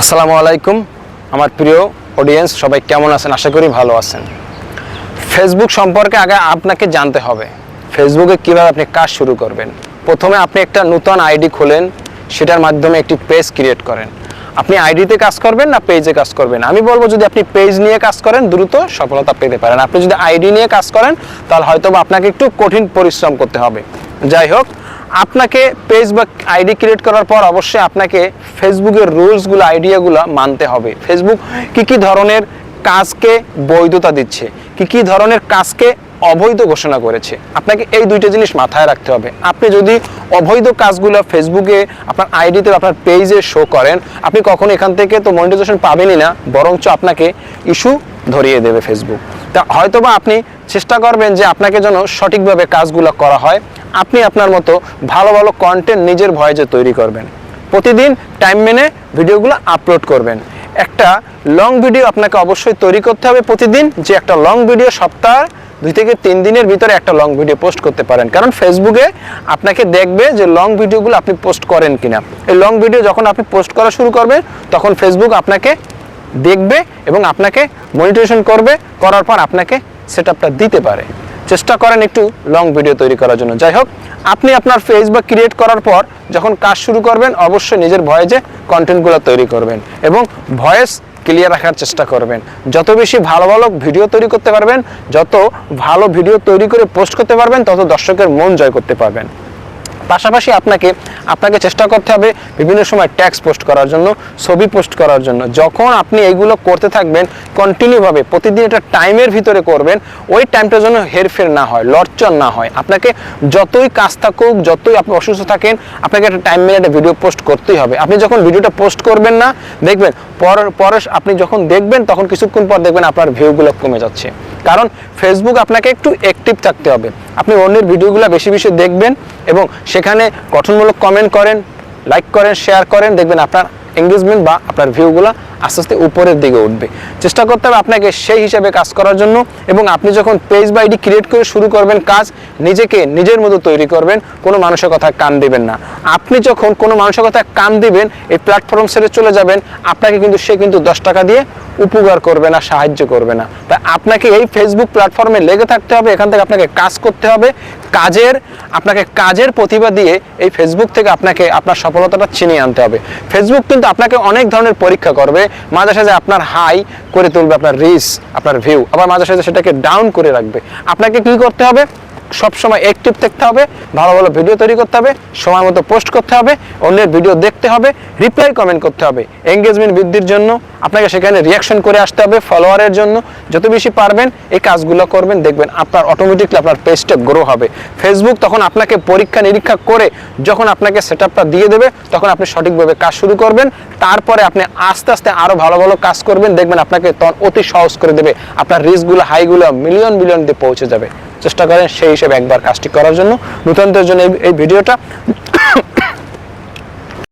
আসসালামু আলাইকুম, আমার প্রিয় অডিয়েন্স সবাই কেমন আছেন? আশা করি ভালো আছেন। ফেসবুক সম্পর্কে আগে আপনাকে জানতে হবে। ফেসবুকে কীভাবে আপনি কাজ শুরু করবেন? প্রথমে আপনি একটা নতুন আইডি খোলেন, সেটার মাধ্যমে একটি পেজ ক্রিয়েট করেন। আপনি আইডিতে কাজ করবেন না পেজে কাজ করবেন? আমি বলব যদি আপনি পেজ নিয়ে কাজ করেন, দ্রুত সফলতা পেতে পারেন। আপনি যদি আইডি নিয়ে কাজ করেন, তাহলে হয়তো আপনাকে একটু কঠিন পরিশ্রম করতে হবে। যাই হোক আপনাকে পেজ বা আইডি ক্রিয়েট করার পর অবশ্যই আপনাকে ফেসবুকের রুলসগুলো আইডিয়াগুলো মানতে হবে। ফেসবুক কি কি ধরনের কাজকে বৈধতা দিচ্ছে, কি কি ধরনের কাজকে অবৈধ ঘোষণা করেছে, আপনাকে এই দুইটা জিনিস মাথায় রাখতে হবে। আপনি যদি অবৈধ কাজগুলো ফেসবুকে আপনার আইডিতে আপনার পেজে শো করেন, আপনি কখনো এখান থেকে তো মনিটাইজেশন পাবেনই না, বরঞ্চ আপনাকে ইস্যু ধরিয়ে দেবে ফেসবুক তা হয়তোবা আপনি চেষ্টা করবেন যে আপনাকে যেন সঠিকভাবে কাজগুলো করা হয়। আপনি আপনার মতো ভালো ভালো কন্টেন্ট নিজের ভয়েজে তৈরি করবেন। প্রতিদিন টাইম মেনে ভিডিওগুলো আপলোড করবেন। একটা লং ভিডিও আপনাকে অবশ্যই তৈরি করতে হবে প্রতিদিন, যে একটা লং ভিডিও সপ্তাহ, দুই থেকে তিন দিনের ভিতরে একটা লং ভিডিও পোস্ট করতে পারেন। কারণ ফেসবুকে আপনাকে দেখবে যে লং ভিডিওগুলো আপনি পোস্ট করেন কিনা। এই লং ভিডিও যখন আপনি পোস্ট করা শুরু করবেন, তখন ফেসবুক আপনাকে দেখবে এবং আপনাকে মনিটরেশন করবে। করার পর আপনাকে সেট দিতে পারে। চেষ্টা করেন একটু লং ভিডিও তৈরি করার জন্য। যাই হোক, আপনি আপনার বা ক্রিয়েট করার পর যখন কাজ শুরু করবেন, অবশ্যই নিজের ভয়েজে কন্টেন্টগুলো তৈরি করবেন এবং ভয়েস ক্লিয়ার রাখার চেষ্টা করবেন। যত বেশি ভালো ভালো ভিডিও তৈরি করতে পারবেন, যত ভালো ভিডিও তৈরি করে পোস্ট করতে পারবেন, তত দর্শকের মন জয় করতে পারবেন। পাশাপাশি আপনাকে আপনাকে চেষ্টা করতে হবে বিভিন্ন সময় ট্যাক্স পোস্ট করার জন্য, ছবি পোস্ট করার জন্য। যখন আপনি এইগুলো করতে থাকবেন কন্টিনিউভাবে প্রতিদিন এটা টাইমের ভিতরে করবেন, ওই টাইমটার জন্য হেরফের না হয়, লড়চর না হয়। আপনাকে যতই কাজ থাকুক, যতই আপনি অসুস্থ থাকেন, আপনাকে একটা টাইম মেনে একটা ভিডিও পোস্ট করতেই হবে। আপনি যখন ভিডিওটা পোস্ট করবেন না, দেখবেন, পর পরে আপনি যখন দেখবেন, তখন কিছুক্ষণ পর দেখবেন আপনার ভিউগুলো কমে যাচ্ছে। কারণ ফেসবুক আপনাকে একটু অ্যাক্টিভ থাকতে হবে। আপনি অন্যের ভিডিওগুলো বেশি বেশি দেখবেন এবং সেখানে গঠনমূলক কমেন্ট করেন লাইক করেন শেয়ার করেন, দেখবেন আপনার এঙ্গেজমেন্ট বা আপনার ভিউগুলো আস্তে আস্তে উপরের দিকে উঠবে। চেষ্টা করতে হবে আপনাকে সেই হিসাবে কাজ করার জন্য এবং আপনি যখন পেজ বা আইডি ক্রিয়েট করে শুরু করবেন কাজ, নিজেকে নিজের মতো তৈরি করবেন, কোনো মানুষের কথায় কান দিবেন না। আপনি যখন কোনো মানুষের কথায় কান দিবেন, এই প্ল্যাটফর্ম ছেড়ে চলে যাবেন, আপনাকে কিন্তু সে কিন্তু দশ টাকা দিয়ে উপকার করবে না, সাহায্য করবে না। তাই আপনাকে এই ফেসবুক প্ল্যাটফর্মে লেগে থাকতে হবে, এখান থেকে আপনাকে কাজ করতে হবে কাজের, আপনাকে কাজের প্রতিভা দিয়ে এই ফেসবুক থেকে আপনাকে, আপনার সফলতাটা চিনিয়ে আনতে হবে। ফেসবুক কিন্তু আপনাকে অনেক ধরনের পরীক্ষা করবে। মাঝে সাঝে আপনার হাই করে তুলবে, আপনার রিস আপনার ভিউ আবার মাঝে সাঝে সেটাকে ডাউন করে রাখবে। আপনাকে কি করতে হবে? সবসময় অ্যাক্টিভ থাকতে হবে, ভালো ভালো ভিডিও তৈরি করতে হবে, সময় মতো পোস্ট করতে হবে, অন্যের ভিডিও দেখতে হবে রিপ্লাই কমেন্ট করতে হবে। এঙ্গেজমেন্ট বৃদ্ধির জন্য আপনাকে সেখানে রিয়াকশন করে আসতে হবে ফলোয়ারের জন্য। যত বেশি পারবেন এই কাজগুলো করবেন, দেখবেন আপনার অটোমেটিকলি আপনার পেজটা গ্রো হবে। ফেসবুক তখন আপনাকে পরীক্ষা নিরীক্ষা করে যখন আপনাকে সেট দিয়ে দেবে, তখন আপনি সঠিকভাবে কাজ শুরু করবেন। তারপরে আপনি আস্তে আস্তে আরও ভালো ভালো কাজ করবেন, দেখবেন আপনাকে তখন অতি সহজ করে দেবে। আপনার রিস্কগুলো হাইগুলো মিলিয়ন মিলিয়ন দিয়ে পৌঁছে যাবে। চেষ্টা করেন সেই হিসেবে একবার কাজটি করার জন্য। নূতনদের জন্য এই- ভিডিওটা